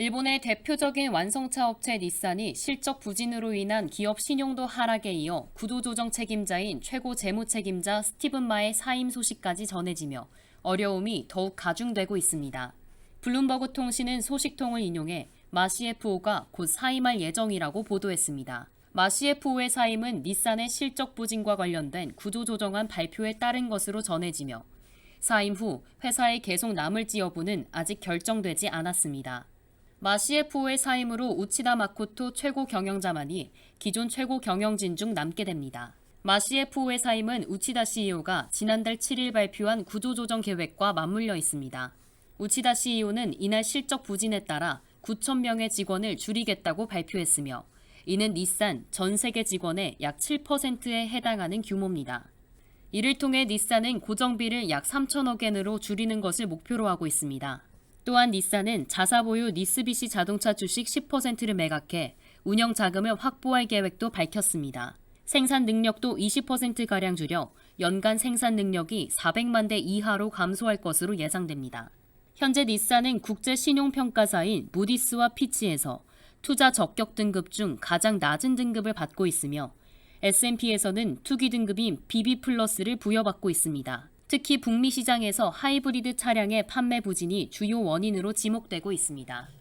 일본의 대표적인 완성차 업체 닛산이 실적 부진으로 인한 기업 신용도 하락에 이어 구도조정 책임자인 최고 재무 책임자 스티븐 마의 사임 소식까지 전해지며 어려움이 더욱 가중되고 있습니다. 블룸버그 통신은 소식통을 인용해 마 CFO가 곧 사임할 예정이라고 보도했습니다. 마 CFO의 사임은 닛산의 실적 부진과 관련된 구조조정안 발표에 따른 것으로 전해지며 사임 후 회사에 계속 남을지 여부는 아직 결정되지 않았습니다. 마 CFO의 사임으로 우치다 마코토 최고 경영자만이 기존 최고 경영진 중 남게 됩니다. 마 CFO의 사임은 우치다 CEO가 지난달 7일 발표한 구조조정 계획과 맞물려 있습니다. 우치다 CEO는 이날 실적 부진에 따라 9,000명의 직원을 줄이겠다고 발표했으며 이는 닛산 전 세계 직원의 약 7%에 해당하는 규모입니다. 이를 통해 닛산은 고정비를 약 3천억 엔으로 줄이는 것을 목표로 하고 있습니다. 또한 닛산은 자사 보유 니스비시 자동차 주식 10%를 매각해 운영 자금을 확보할 계획도 밝혔습니다. 생산 능력도 20%가량 줄여 연간 생산 능력이 400만 대 이하로 감소할 것으로 예상됩니다. 현재 닛산은 국제 신용평가사인 무디스와 피치에서 투자 적격 등급 중 가장 낮은 등급을 받고 있으며 S&P에서는 투기 등급인 BB 플러스를 부여받고 있습니다. 특히 북미 시장에서 하이브리드 차량의 판매 부진이 주요 원인으로 지목되고 있습니다.